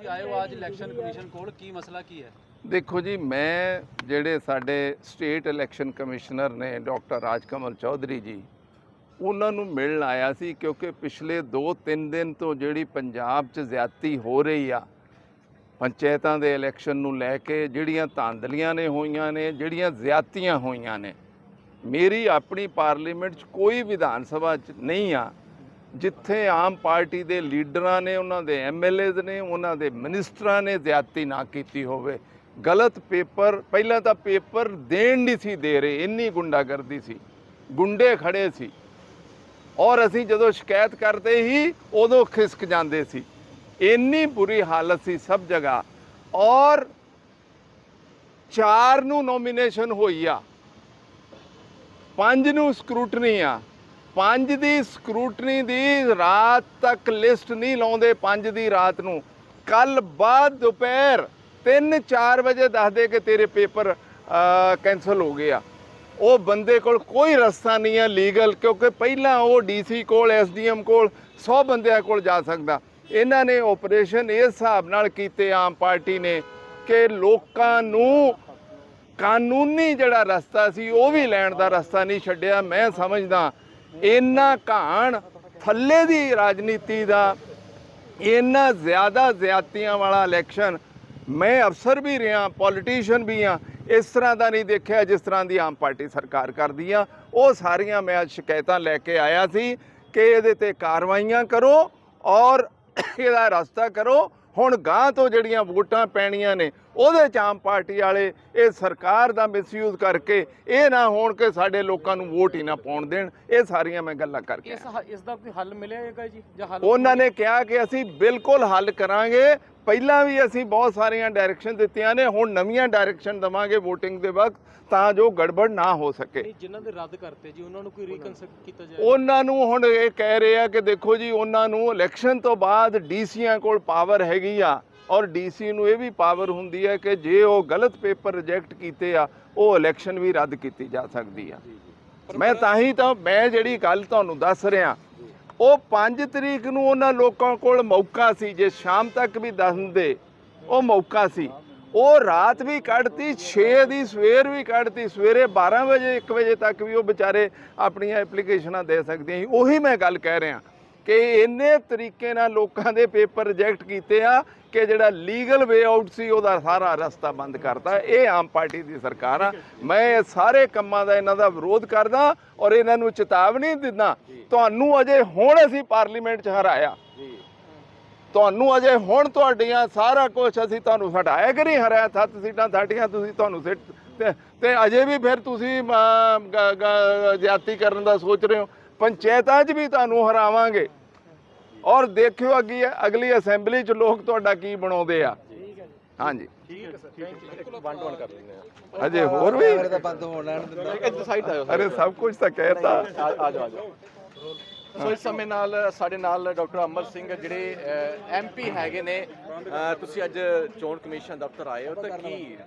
ਤੁਸੀਂ ਆਏ ਹੋ ਅੱਜ ਇਲੈਕਸ਼ਨ ਕਮਿਸ਼ਨ ਕੋਲ, ਕੀ ਮਸਲਾ ਕੀ ਹੈ? ਦੇਖੋ ਜੀ, ਮੈਂ ਜਿਹੜੇ ਸਾਡੇ ਸਟੇਟ ਇਲੈਕਸ਼ਨ ਕਮਿਸ਼ਨਰ ਨੇ ਡਾਕਟਰ ਰਾਜਕਮਲ ਚੌਧਰੀ ਜੀ, ਉਹਨਾਂ ਨੂੰ ਮਿਲਣ ਆਇਆ ਸੀ ਕਿਉਂਕਿ ਪਿਛਲੇ 2-3 ਦਿਨ ਤੋਂ ਜਿਹੜੀ ਪੰਜਾਬ 'ਚ ਜ਼ਿਆਦਤੀ ਹੋ ਰਹੀ ਆ, ਪੰਚਾਇਤਾਂ ਦੇ ਇਲੈਕਸ਼ਨ ਨੂੰ ਲੈ ਕੇ ਜਿਹੜੀਆਂ ਧਾਂਦਲੀਆਂ ਨੇ ਹੋਈਆਂ ਨੇ, ਜਿਹੜੀਆਂ ਜ਼ਿਆਦਤੀਆਂ ਹੋਈਆਂ ਨੇ, ਮੇਰੀ ਆਪਣੀ ਪਾਰਲੀਮੈਂਟ 'ਚ ਕੋਈ ਵਿਧਾਨ ਸਭਾ 'ਚ ਨਹੀਂ ਆ। ਜਿੱਥੇ ਆਮ ਪਾਰਟੀ ਦੇ ਲੀਡਰਾਂ ਨੇ, ਉਹਨਾਂ ਦੇ ਐਮਐਲਏਜ਼ ਨੇ, ਉਹਨਾਂ ਦੇ ਮਿਨਿਸਟਰਾਂ ਨੇ ਜ਼ਿਆਦਤੀ ਨਾ ਕੀਤੀ ਹੋਵੇ। ਗਲਤ ਪੇਪਰ, ਪਹਿਲਾਂ ਤਾਂ ਪੇਪਰ ਦੇਣ ਨਹੀਂ ਸੀ ਦੇ ਰਹੇ, ਇੰਨੀ ਗੁੰਡਾਗਰਦੀ ਸੀ। ਗੁੰਡੇ ਖੜੇ ਸੀ। ਔਰ ਅਸੀਂ ਜਦੋਂ ਸ਼ਿਕਾਇਤ ਕਰਦੇ ਹੀ, ਉਦੋਂ ਖਿਸਕ ਜਾਂਦੇ ਸੀ। ਇੰਨੀ ਬੁਰੀ ਹਾਲਤ ਸੀ ਸਭ ਜਗ੍ਹਾ। ਔਰ ਚਾਰ ਨੂੰ ਨੋਮੀਨੇਸ਼ਨ ਹੋਈ ਆ। ਪੰਜ ਨੂੰ ਸਕਰੂਟਨੀ ਆ। ਪੰਜ ਦੀ ਸਕਰੂਟਨੀ ਦੀ ਰਾਤ ਤੱਕ ਲਿਸਟ ਨਹੀਂ ਲਾਉਂਦੇ ਪੰਜ ਦੀ ਰਾਤ ਨੂੰ। ਕੱਲ ਬਾਅਦ ਦੁਪਹਿਰ 3-4 ਵਜੇ ਦੱਸਦੇ ਕਿ ਤੇਰੇ ਪੇਪਰ ਕੈਨਸਲ ਹੋ ਗਏ ਆ। ਉਹ ਬੰਦੇ ਕੋਲ ਕੋਈ ਰਸਤਾ ਨਹੀਂ ਆ ਲੀਗਲ ਕਿਉਂਕਿ ਪਹਿਲਾਂ ਉਹ ਡੀਸੀ ਕੋਲ ਐਸਡੀਐਮ ਕੋਲ 100 ਬੰਦਿਆਂ ਕੋਲ ਜਾ ਸਕਦਾ। ਇਹਨਾਂ ਨੇ ਆਪਰੇਸ਼ਨ ਇਸ ਹਿਸਾਬ ਨਾਲ ਕੀਤੇ ਆਮ ਪਾਰਟੀ ਨੇ ਕਿ ਲੋਕਾਂ ਨੂੰ ਕਾਨੂੰਨੀ ਜਿਹੜਾ ਰਸਤਾ ਸੀ, ਉਹ ਵੀ ਲੈਣ ਦਾ ਰਸਤਾ ਨਹੀਂ ਛੱਡਿਆ। ਮੈਂ ਸਮਝਦਾ ਇੰਨਾ ਘਾਣ ਥੱਲੇ ਦੀ ਰਾਜਨੀਤੀ ਦਾ, ਇੰਨਾ ਜ਼ਿਆਦਾ ਜ਼ਿਆਤੀਆਂ ਵਾਲਾ ਇਲੈਕਸ਼ਨ ਮੈਂ ਅਫਸਰ ਵੀ ਰਿਹਾ ਪੋਲੀਟੀਸ਼ੀਅਨ ਵੀ ਆ ਇਸ ਤਰ੍ਹਾਂ ਦਾ ਨਹੀਂ ਦੇਖਿਆ ਜਿਸ ਤਰ੍ਹਾਂ ਦੀ ਆਮ ਪਾਰਟੀ ਸਰਕਾਰ ਕਰਦੀ ਆ। ਉਹ ਸਾਰੀਆਂ ਮੈਂ ਅੱਜ ਸ਼ਿਕਾਇਤਾਂ ਲੈ ਕੇ ਆਇਆ ਸੀ ਕਿ ਇਹਦੇ ਤੇ ਕਾਰਵਾਈਆਂ ਕਰੋ ਔਰ ਇਹਦਾ ਰਸਤਾ ਕਰੋ। ਹੁਣ ਗਾਂ ਤੋਂ ਜਿਹੜੀਆਂ ਵੋਟਾਂ ਪੈਣੀਆਂ ਨੇ ਉਹਦੇ ਚ ਆਮ ਪਾਰਟੀ ਵਾਲੇ ਇਹ ਸਰਕਾਰ ਦਾ ਮਿਸਯੂਜ਼ ਕਰਕੇ ਇਹ ਨਾ ਹੋਣ ਕਿ ਸਾਡੇ ਲੋਕਾਂ ਨੂੰ ਵੋਟ ਹੀ ਨਾ ਪਾਉਣ ਦੇਣ। ਇਹ ਸਾਰੀਆਂ ਮੈਂ ਗੱਲਾਂ ਕਰਕੇ ਇਸ ਦਾ ਕੋਈ ਹੱਲ ਮਿਲੇਗਾ ਜੀ? ਜਾਂ ਹੱਲ ਉਹਨਾਂ ਨੇ ਕਿਹਾ ਕਿ ਅਸੀਂ ਬਿਲਕੁਲ ਹੱਲ ਕਰਾਂਗੇ ਪਹਿਲਾਂ ਵੀ ਅਸੀਂ ਬਹੁਤ ਸਾਰੀਆਂ ਡਾਇਰੈਕਸ਼ਨ ਦਿੱਤੀਆਂ ਨੇ ਹੁਣ ਨਵੀਆਂ ਡਾਇਰੈਕਸ਼ਨ ਦਵਾਂਗੇ VOTING ਦੇ ਵਕਤ ਤਾਂ ਜੋ ਗੜਬੜ ਨਾ ਹੋ ਸਕੇ। ਨਹੀਂ ਜਿਨ੍ਹਾਂ ਦੇ ਰੱਦ ਕਰਤੇ ਜੀ ਉਹਨਾਂ ਨੂੰ ਕੋਈ ਰੀਕਨਸੈਕਟ ਕੀਤਾ ਜਾਏ। ਉਹਨਾਂ ਨੂੰ ਹੁਣ ਇਹ ਕਹਿ ਰਹੇ ਆ ਕਿ ਦੇਖੋ ਜੀ ਉਹਨਾਂ ਨੂੰ ਇਲੈਕਸ਼ਨ ਤੋਂ ਬਾਅਦ ਡੀਸੀਆਂ ਕੋਲ ਪਾਵਰ ਹੈਗੀ ਆ ਔਰ ਡੀਸੀ ਨੂੰ ਇਹ ਵੀ ਪਾਵਰ ਹੁੰਦੀ ਹੈ ਕਿ ਜੇ ਉਹ ਗਲਤ ਪੇਪਰ ਰਿਜੈਕਟ ਕੀਤੇ ਆ ਉਹ ਇਲੈਕਸ਼ਨ ਵੀ ਰੱਦ ਕੀਤੀ ਜਾ ਸਕਦੀ ਆ। ਮੈਂ ਤਾਂ ਹੀ ਤਾਂ ਮੈਂ ਜਿਹੜੀ ਗੱਲ ਤੁਹਾਨੂੰ ਦੱਸ ਰਿਹਾ ਉਹ 5 ਤਰੀਕ ਨੂੰ ਉਹਨਾਂ ਲੋਕਾਂ ਕੋਲ ਮੌਕਾ ਸੀ, ਜੇ ਸ਼ਾਮ ਤੱਕ ਵੀ ਦੱਸ ਦਿੰਦੇ, ਉਹ ਮੌਕਾ ਸੀ। ਉਹ ਰਾਤ ਵੀ ਕੱਢਤੀ 6 ਦੀ ਸਵੇਰ ਵੀ ਕੱਢਤੀ, ਸਵੇਰੇ 12 ਵਜੇ 1 ਵਜੇ ਤੱਕ ਵੀ ਉਹ ਵਿਚਾਰੇ ਆਪਣੀਆਂ ਐਪਲੀਕੇਸ਼ਨਾਂ ਦੇ ਸਕਦੇ ਸੀ। ਉਹੀ ਮੈਂ ਗੱਲ ਕਹਿ ਰਿਹਾ। ਕਿ ਇੰਨੇ ਤਰੀਕੇ ਨਾਲ ਲੋਕਾਂ ਦੇ ਪੇਪਰ ਰਿਜੈਕਟ ਕੀਤੇ ਆ ਕਿ ਜਿਹੜਾ ਲੀਗਲ ਵੇ ਆਊਟ ਸੀ ਉਹਦਾ ਸਾਰਾ ਰਸਤਾ ਬੰਦ ਕਰਤਾ। ਇਹ ਆਮ ਪਾਰਟੀ ਦੀ ਸਰਕਾਰ ਆ। ਮੈਂ ਇਹ ਸਾਰੇ ਕੰਮਾਂ ਦਾ ਇਹਨਾਂ ਦਾ ਵਿਰੋਧ ਕਰਦਾ ਔਰ ਇਹਨਾਂ ਨੂੰ ਚੇਤਾਵਨੀ ਦਿੰਦਾ ਤੁਹਾਨੂੰ ਅਜੇ ਹੁਣ ਅਸੀਂ ਪਾਰਲੀਮੈਂਟ 'ਚ ਹਰਾਇਆ। ਤੁਹਾਨੂੰ ਅਜੇ ਹੁਣ ਤੁਹਾਡੀਆਂ ਸਾਰਾ ਕੁਝ ਅਸੀਂ ਤੁਹਾਨੂੰ ਹਟਾਇਆ ਕਿ ਨਹੀਂ ਹਰਾਇਆ? ਸੱਤ ਸੀਟਾਂ ਸਾਡੀਆਂ ਤੁਸੀਂ ਤੁਹਾਨੂੰ ਸਿੱਟ ਤੇ- ਅਜੇ ਵੀ ਫਿਰ ਤੁਸੀਂ ਜ਼ਿਆਦਤੀ ਕਰਨ ਦਾ ਸੋਚ ਰਹੇ ਹੋ? ਪੰਚਾਇਤਾਂ 'ਚ ਵੀ ਤੁਹਾਨੂੰ ਹਰਾਵਾਂਗੇ। ਔਰ ਦੇਖਿਓ ਅੱਗੇ ਅਗਲੀ ਅਸੈਂਬਲੀ 'ਚ ਲੋਕ ਤੁਹਾਡਾ ਕੀ ਬਣਾਉਂਦੇ ਆ। ਹਾਂਜੀ। ਠੀਕ ਹੈ sir thank you one one ਕਰ ਲੈਂਦੇ ਆ ਅਜੇ ਹੋਰ ਵੀ? ਬੰਦ ਹੋਣ ਲੈਣ ਦਿੰਦਾ ਇੱਧਰ ਸਾਈਡ ਆਇਓ ਅਰੇ ਸਭ ਕੁਝ ਤਾਂ ਕਹਿਤਾ। ਆ ਜਾਓ ਆ ਜਾਓ ਸੋ ਇਸ ਸਮੇਂ ਨਾਲ ਸਾਡੇ ਨਾਲ ਡਾਕਟਰ ਅਮਰ ਸਿੰਘ ਜਿਹੜੇ ਐਮਪੀ ਹੈਗੇ ਨੇ। ਤੁਸੀਂ ਅੱਜ ਚੋਣ ਕਮਿਸ਼ਨ ਦਫ਼ਤਰ ਆਏ ਹੋ, ਤਾਂ ਕੀ